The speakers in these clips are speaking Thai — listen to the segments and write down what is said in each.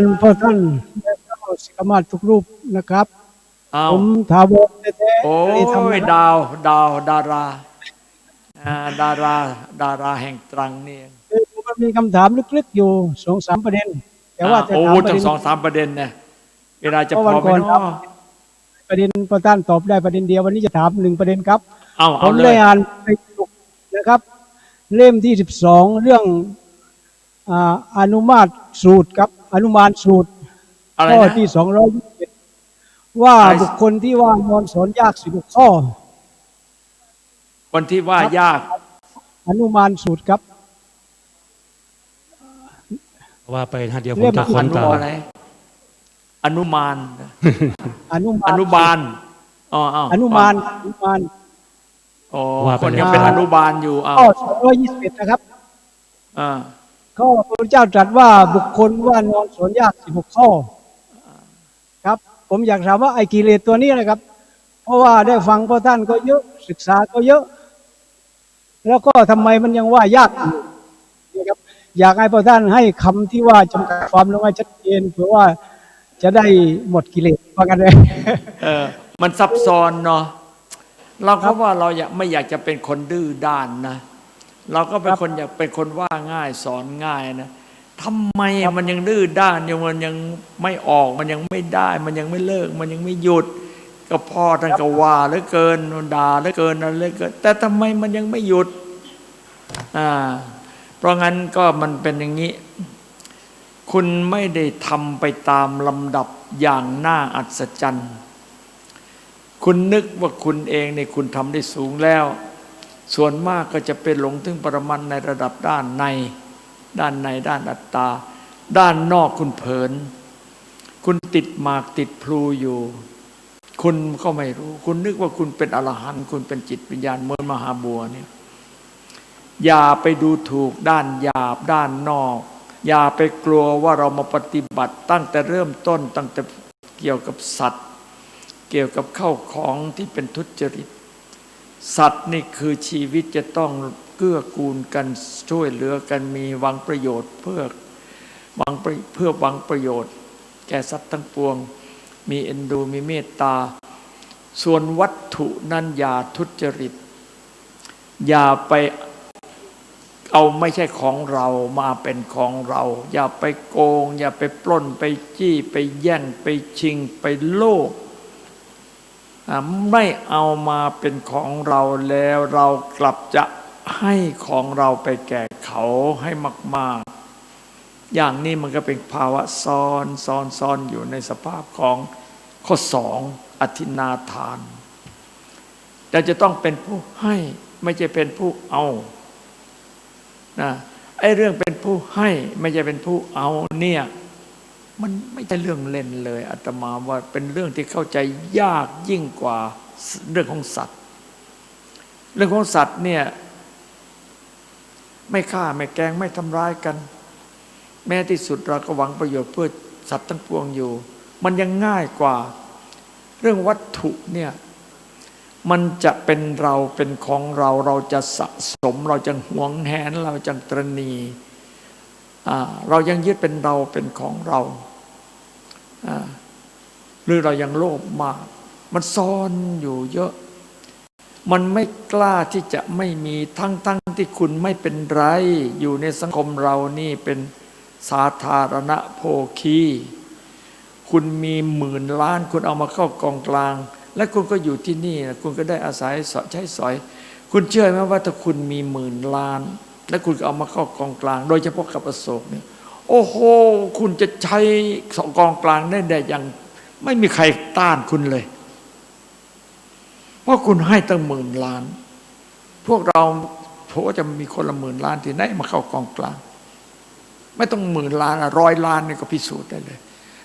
ารย์พ่อท่านและพระศิกมาศทุกรูปนะครับ เอาผมถาวรแท้ๆโอ้ไม่ได้ทำยดาว ดาว ดาราอ่าดารา ดาราแห่งตรังนี่เองคือมันมีคำถามลึกๆอยู่สองสามประเด็น แต่ว่าจะอ่โอ้ถามประทั้เด็งนสองสามประเด็นเนี่ยเวลาจะเพราะพวันอไหมก่อนครัเนาะบประเด็นพ่อท่านตอบได้ประเด็นเดียววันนี้จะถามหนึ่งประเด็นครับ เอาผเอามเลได้ย อ่านไปนะครับ เล่มที่สิบสองเรื่อง อ่าอนุมาตสูตรครับอนุมานสูตรอะไรข้อนะที่สองร้อยว่าอะไรบุคคลที่ว่านอนสอนยากสิบหกข้อ คนที่ว่ายาก อนุมานสูตรครับ ว่าไปฮะเดี๋ยวผเรีมยกจะอค้นนุตามอะไรอนุมานอนุมาอนนุบาลอ๋ออ๋ออนุมานอนุมานอ๋อคนยังเป็นอนุบาลอยู่อ้าวข้อสองร้อยยี่สิบเอ็ดนะครับอ่า ข้อพระพุทธเจ้าตรัสว่าบุคคลว่านอนสอนยากสิบหกข้อครับ ผมอยากถามว่าไอ้กิเลสตัวนี้นะครับ เพราะว่าได้ฟังพ่อท่านก็เยอะศึกษาก็เยอะ แล้วก็ทำไมมันยังว่ายากอยู่นะครับอยากให้พ่อท่านให้คำที่ว่าจำกัดความลงให้ชัดเจนเพื่อว่าจะได้หมดกิเลสว่ากันเลยเออ มันซับซ้อนเนาะเราก็ว่าเราอยากไม่อยากจะเป็นคนดื้อด้านนะ เราก็เป็นคนอยากเป็นคนว่าง่ายสอนง่ายนะทำไมมันยังดื้อด้านยังมันยังไม่ออกมันยังไม่ได้ มันยังไม่เลิก มันยังไม่หยุด ก็พ่อท่านก็ว่าเหลือเกินด่าเหลือเกินอะไรเหลือเกิน แต่ทำไมมันยังไม่หยุดอ่าเพราะงั้นก็มันเป็นอย่างนี้ คุณไม่ได้ทำไปตามลำดับอย่างน่าอัศจรรย์ คุณนึกว่าคุณเองในยคุณทำได้สูงแล้ว ส่วนมากก็จะเป็นหลงถึงปรมันในระดับด้านใน ด้านในด้านอัตตา ด้านนอกคุณเผิน คุณติดหมากติดพลูอยู่ คุณก็ไม่รู้ คุณนึกว่าคุณเป็นอรหันต์คุณเป็นจิตวิญญาณเหมือนมหาบัวเนี่ยอย่าไปดูถูกด้านหยาบด้านนอก อย่าไปกลัวว่าเรามาปฏิบัติตั้งแต่เริ่มต้นตั้งแต่เกี่ยวกับสัตว์ เกี่ยวกับเข้าของที่เป็นทุจริต สัตว์นี่คือชีวิตจะต้องเกื้อกูลกันช่วยเหลือกันมีหวังประโยชน์เพื่อหวังประเพื่อหวังประโยชน์ แก่สัตว์ทั้งปวง มีเอ็นดูมีเมตตา ส่วนวัตถุนั้นอย่าทุจริต อย่าไปเอาไม่ใช่ของเรามาเป็นของเรา อย่าไปโกง อย่าไปปล้นไปจี้ไปแย่งไปชิงไปโลภ ไม่เอามาเป็นของเราแล้วเรากลับจะให้ของเราไปแก่เขาให้มากๆ อย่างนี้มันก็เป็นภาวะซ้อนซ้อนซ้อนอยู่ในสภาพของข้อสองอธินาทานแต่จะต้องเป็นผู้ให้ไม่ใช่เป็นผู้เอานะไอ้เรื่องเป็นผู้ให้ไม่ใช่เป็นผู้เอาเนี่ย มันไม่ใช่เรื่องเล่นเลยอาตมาว่าเป็นเรื่องที่เข้าใจยากยิ่งกว่าเรื่องของสัตว์ เรื่องของสัตว์เนี่ยไม่ฆ่าไม่แกงไม่ทำร้ายกัน แม้ที่สุดเราก็หวังประโยชน์เพื่อสัตว์ทั้งปวงอยู่ มันยังง่ายกว่า เรื่องวัตถุเนี่ยมันจะเป็นเราเป็นของเราเราจะสะสม เราจะหวงแหนเราจะตรณีอ่าเรายังยึดเป็นเราเป็นของเรา หรือเรายังโลภมาก มันซ่อนอยู่เยอะ มันไม่กล้าที่จะไม่มีทั้งทั้งที่คุณไม่เป็นไร อยู่ในสังคมเรานี่เป็นสาธารณโภคี คุณมีหมื่นล้าน คุณเอามาเข้ากองกลาง และคุณก็อยู่ที่นี่นะคุณก็ได้อาศัยสใช้สอย คุณเชื่อไหมว่าถ้าคุณมีหมื่นล้าน แล้วคุณก็เอามาเข้ากองกลาง โดยเฉพาะกับอโศกเนี่ย โอ้โห คุณจะใช้สองกองกลางได้ได้อย่างไม่มีใครต้านคุณเลย เพราะคุณให้ตั้งหมื่นล้าน พวกเราโถจะมีคนละหมื่นล้านที่ไหนมาเข้ากองกลาง ไม่ต้องหมื่นล้านอะร้อยล้านนี่ก็พิสูจน์ได้เลย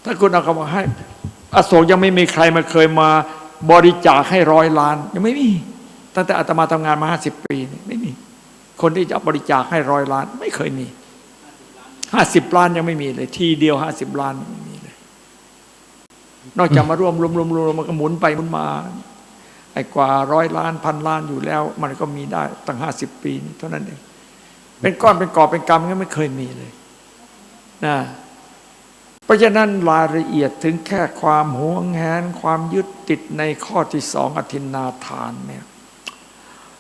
ถ้าคุณเอาเข้ามาให้ อโศกยังไม่มีใครมาเคยมาบริจาคให้ร้อยล้าน ยังไม่มี ตั้งแต่อาตมาทำงานมาห้าสิบปี ไม่มี คนที่จะบริจาคให้ร้อยล้าน ไม่เคยมี ห้าสิบล้านยังไม่มีเลย ทีเดียวห้าสิบล้านไม่มีเลย นอกจากมารวมรวมรวมรวมมันก็หมุนไปหมุนมาไอ้กว่าร้อยล้านพันล้านอยู่แล้ว มันก็มีได้ตั้งห้าสิบปีเท่านั้นเองเป็นก้อนเป็นกอบเป็นกำงั้นไม่เคยมีเลยนะประราะฉะนั้นรายละเอียดถึงแค่ความหวงแหนความยึดติดในข้อที่สองอธินาทานเนี่ย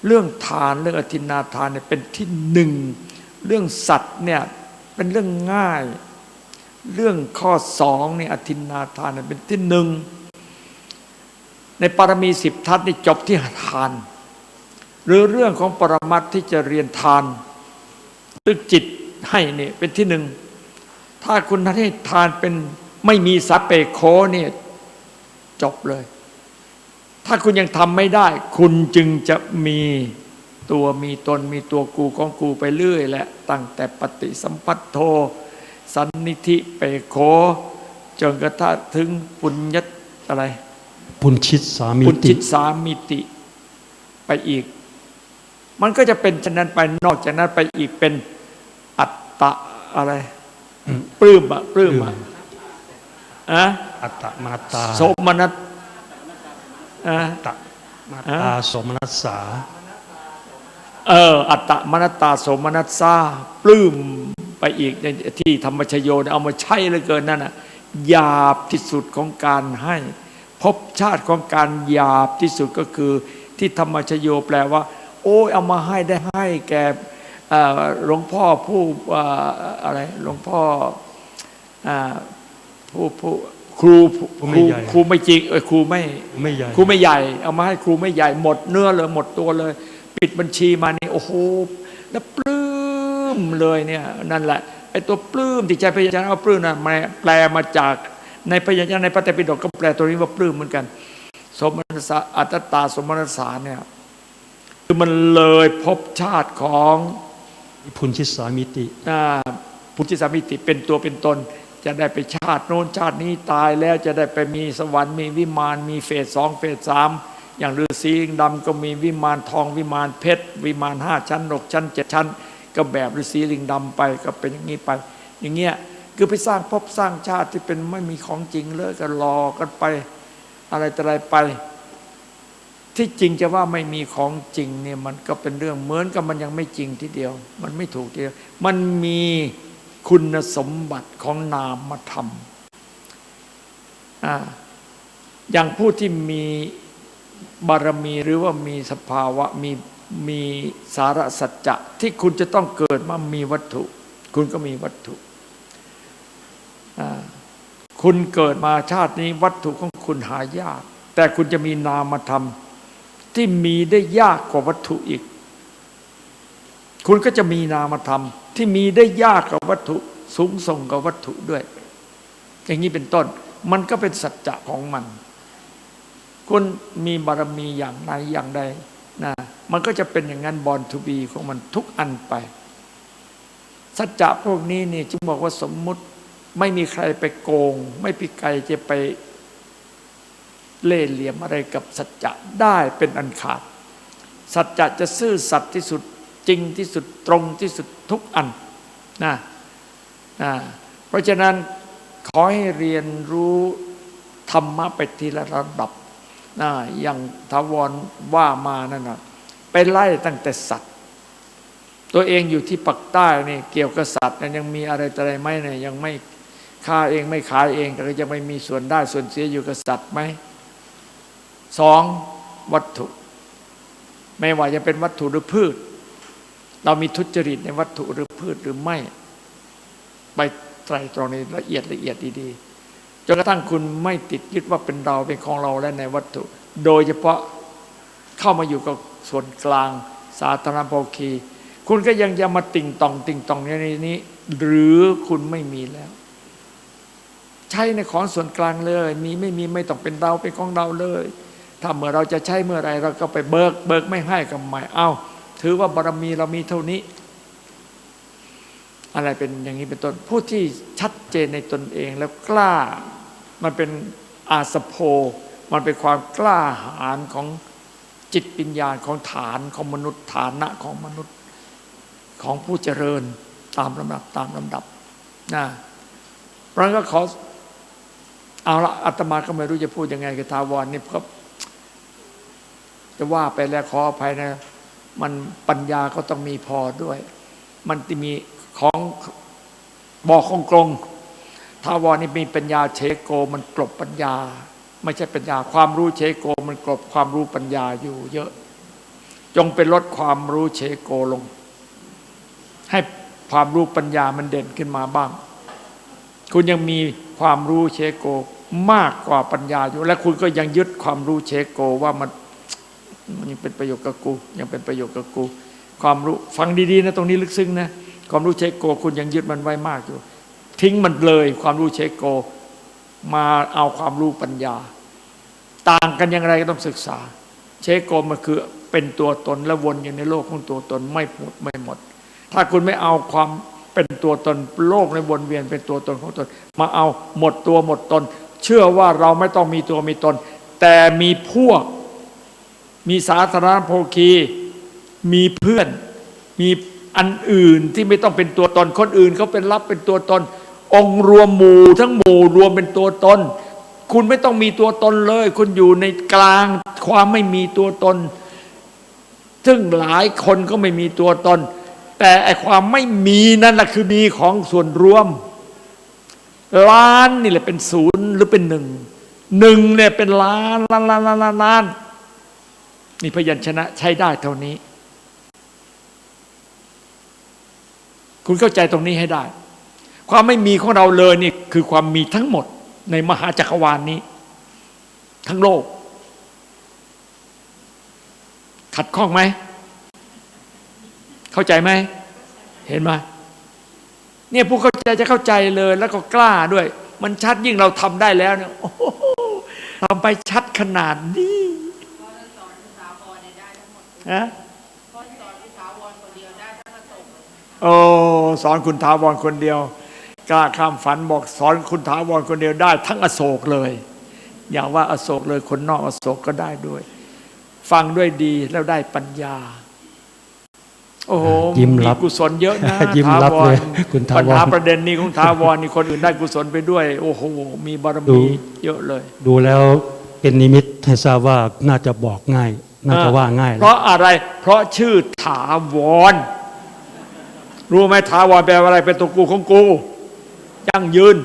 เรื่องทานเรื่องอธินาทานเนี่ยเป็นที่หนึ่งเรื่องสัตว์เนี่ย เป็นเรื่องง่าย เรื่องข้อสองนี่อธินนาทานเป็นที่หนึ่งในปรมีสิบทัศน์นี่จบที่ทาน หรือเรื่องของปรมัตถ์ที่จะเรียนทานหรือจิตให้เนี่ยเป็นที่หนึ่ง ถ้าคุณให้ทานเป็นไม่มีสัพเปโคเนี่ยจบเลย ถ้าคุณยังทำไม่ได้ คุณจึงจะมี ตัวมีตนมีตัวกูของกูไปเรื่อยแหละตั้งแต่ปฏิสัมพัทโท สันนิธิเปโคจนกระทั่งถึงปุญญอะไร ปุญชิตสามิปุญติจิตสามิติไปอีก มันก็จะเป็นฉะนั้นไปนอกจากนั้นไปอีกเป็นอัตตะอะไรปลื้มอะปลื้มอะอะอัตตมาตาโสมนัสอะตะมาตาสมนัสสา เออ อัตตะมนัตตาโสมนัสซาปลื้มไปอีกในที่ธรรมชโยเนี่ยเอามาใช้เหลือเกินนั่นน่ะหยาบที่สุดของการให้ภพชาติของการหยาบที่สุดก็คือ ที่ธรรมชโยแปลว่า โอ้ยเอามาให้ได้ให้แก่เอ่อหลวงพ่อผู้เอ่ออะไรหลวงพ่ออ่าผู้ผู้ครูครูครูไม่จริงเออครูไม่ไม่ใหญ่ครูไม่ใหญ่ เอามาให้ครูไม่ใหญ่หมดเนื้อเลยหมดตัวเลย ปิดบัญชีมานี่โอ้โหแล้วปลื้มเลยเนี่ยนั่นแหละไอ้ตัวปลื้มที่ใจพยัญชนะว่าปลื้มนะมันแปลมาจากในพยัญชนะในพระไตรปิฎกก็แปลตัวนี้ว่าปลื้มเหมือนกัน สมนัสสาอัตตาสมนัสสาเนี่ยคือมันเลยภพชาติของปุญชิตสามิติอ่าพุทธิสามิติเป็นตัวเป็นตน จะได้ไปชาติโน้นชาตินี้ตายแล้วจะได้ไปมีสวรรค์มีวิมานมีเฟสสองเฟสสาม อย่างฤาษีลิงดำก็มีวิมานทองวิมานเพชร วิมานห้าชั้นหกชั้นเจ็ดชั้น ก็แบบฤาษีลิงดำไปก็เป็นอย่างนี้ไป อย่างเงี้ยคือไปสร้างภพสร้างชาติที่เป็นไม่มีของจริงเลยก็รอกันไป อะไรแต่อะไรไป ที่จริงจะว่าไม่มีของจริงเนี่ยมันก็เป็นเรื่องเหมือนกับมันยังไม่จริงทีเดียว มันไม่ถูกทีเดียว มันมีคุณสมบัติของนามธรรมออย่างผู้ที่มี บารมีหรือว่ามีสภาวะมีมีสาระสัจจะที่คุณจะต้องเกิดมามีวัตถุ คุณก็มีวัตถุ คุณเกิดมาชาตินี้วัตถุของคุณหายาก แต่คุณจะมีนามธรรม ที่มีได้ยากกว่าวัตถุอีก คุณก็จะมีนามธรรม ที่มีได้ยากกว่าวัตถุสูงส่งกว่าวัตถุด้วย อย่างนี้เป็นต้น มันก็เป็นสัจจะของมัน คุณมีบารมีอย่างใดอย่างใดนะมันก็จะเป็นอย่างนั้นบอลทูบีของมันทุกอันไป สัจจะพวกนี้นี่จึงบอกว่าสมมุติไม่มีใครไปโกง ไม่มีใครจะไปเล่เหลี่ยมอะไรกับสัจจะได้เป็นอันขาด สัจจะจะซื่อสัตย์ที่สุดจริงที่สุดตรงที่สุดทุกอันนะนะเพราะฉะนั้นขอให้เรียนรู้ธรรมะไปทีละระดับ นะอย่างทาวรว่ามานั่นนะไปไล่ตั้งแต่สัตว์ ตัวเองอยู่ที่ปักใต้นี่เกี่ยวกับสัตว์นั้นยังมีอะไรต่ออะไรไหมเนี่ยยังไม่ฆ่าเองไม่ขายเองแต่ก็ยังไม่มีส่วนได้ส่วนเสียอยู่กับสัตว์ไหมสองวัตถุ ไม่ว่าจะเป็นวัตถุหรือพืช เรามีทุจริตในวัตถุหรือพืชหรือไม่ ไปไตรตรองในละเอียดละเอียดดีๆ จนกระทั่งคุณไม่ติดยึดว่าเป็นเราเป็นของเราและในวัตถุ โดยเฉพาะเข้ามาอยู่กับส่วนกลางสาธารณโภคี คุณก็ยังจะมาติ่งตอง ติ่งตองในนี้ หรือคุณไม่มีแล้ว ใช้ในของส่วนกลางเลย มีไม่มีไม่ต้องเป็นเราเป็นของเราเลยถ้าเมื่อเราจะใช้เมื่อไรเราก็ไปเบิก เบิกไม่ให้กับใหม่เอาถือว่าบารมีเรามีเท่านี้ อะไรเป็นอย่างนี้เป็นต้นผู้ที่ชัดเจนในตนเองแล้วกล้า มันเป็นอาสโพมันเป็นความกล้าหาญของจิตปัญญาของฐานของมนุษย์ฐานะของมนุษย์ของผู้เจริญตามลำดับตามลำดับนะเพราะฉะนั้นก็ขอเอาละอาตมาก็ไม่รู้จะพูดยังไงกับทาวรนี่ก็จะว่าไปแล้วขออภัยนะ มันปัญญาก็ต้องมีพอด้วย มันจะมีของบอกของกลง ทาวรนี่มีปัญญาเชโกมันกลบปัญญา ไม่ใช่ปัญญาความรู้เชโกมันกลบความรู้ปัญญาอยู่เยอะ จงเป็นลดความรู้เชโกลง ให้ความรู้ปัญญามันเด่นขึ้นมาบ้าง คุณยังมีความรู้เชโกมากกว่าปัญญาอยู่ และคุณก็ยังยึดความรู้เชโกว่ามันมันยังเป็นประโยชน์กับกู ยังเป็นประโยชน์กับกู ความรู้ฟังดีๆนะตรงนี้ลึกซึ้งนะความรู้เชโกคุณยังยึดมันไว้มากอยู่ ทิ้งมันเลยความรู้เชโก มาเอาความรู้ปัญญา ต่างกันอย่างไรก็ต้องศึกษา เชโกมันคือเป็นตัวตนและวนอยู่ในโลกของตัวตนไม่หมดไม่หมด ถ้าคุณไม่เอาความเป็นตัวตนโลกในวนเวียนเป็นตัวตนของตน มาเอาหมดตัวหมดตน เชื่อว่าเราไม่ต้องมีตัวมีตน แต่มีพวก มีสาธารณโภคี มีเพื่อน มีอันอื่นที่ไม่ต้องเป็นตัวตนคนอื่นเขาเป็นรับเป็นตัวตน องค์รวมหมู่ทั้งหมู่รวมเป็นตัวตน คุณไม่ต้องมีตัวตนเลย คุณอยู่ในกลางความไม่มีตัวตน ซึ่งหลายคนก็ไม่มีตัวตน แต่ไอความไม่มีนั่นแหละคือมีของส่วนรวม ล้านนี่แหละเป็นศูนย์หรือเป็นหนึ่งหนึ่งเนี่ยเป็นล้านล้านล้านล้านล้านล้านนี่พยัญชนะใช้ได้เท่านี้ คุณเข้าใจตรงนี้ให้ได้ ความไม่มีของเราเลยนี่คือความมีทั้งหมดในมหาจักรวาลนนี้ ทั้งโลก ขัดข้องไหม เข้าใจไหม เห็นไหมเนี่ยผู้เข้าใจจะเข้าใจเลยแล้วก็กล้าด้วย มันชัดยิ่งเราทำได้แล้วเนี่ยโอ้โหทำไปชัดขนาดนี้ฮะโอ้สอนคุณถาวรคนเดียว กล้าข้ามฝันบอกสอนคุณถาวรคนเดียวได้ ทั้งอโศกเลย อย่าว่าอโศกเลยคนนอกอโศกก็ได้ด้วย ฟังด้วยดีแล้วได้ปัญญา โอ้โหยิ้มรับกุศลเยอะนะยิ้มรับถาวเลยรคุณถาวรปัญหาประเด็นนี้ของทาวรนี่คนอื่นได้กุศลไปด้วย โอ้โหมีบารดูมีเยอะเลย ดูแล้วเป็นนิมิตให้ทราบว่าน่าจะบอกง่าย น่าจะว่าง่าย เพราะอะไร เพราะชื่อถาวรรู้ไหมถาวรแปลว่าอะไรเป็นตัวกูของกู ยั่งยืน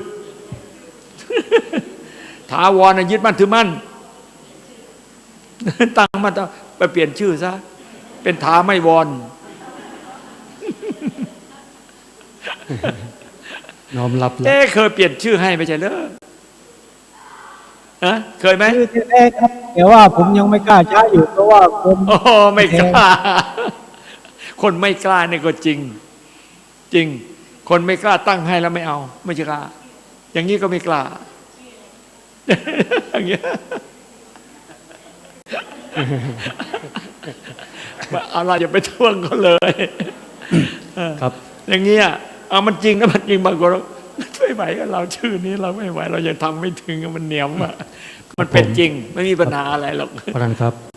ถาวรน่ะยึดมั่นถือมั่นตั้งมันไปเปลี่ยนชื่อซะ เป็นถาไม่วรน้อมรับแล้วเอ๊ะเคยเปลี่ยนชื่อให้ไม่ใช่เหรอฮะเคยไหมชื่อแท้ๆครับ แต่ว่าผมยังไม่กล้าใช้อยู่เพราะว่าคนโอ้ไม่กล้า คนไม่กล้าเนี่ยก็จริง จริง คนไม่กล้าตั้งให้แล้วไม่เอา ไม่กล้า อย่างนี้ก็ไม่กล้าอย่างเงี้ยอะไรอย่าไปท่วงเขาเลยครับ อย่างเงี้ยเอามันจริงนะมันจริงบางคนเราไม่ไหวกับเราชื่อนี้เราไม่ไหว เรายังทำไม่ถึงมันเหนียมอะมันเป็นจริง ไม่มีปัญหาอะไรหรอกเพราะฉะนั้นครับ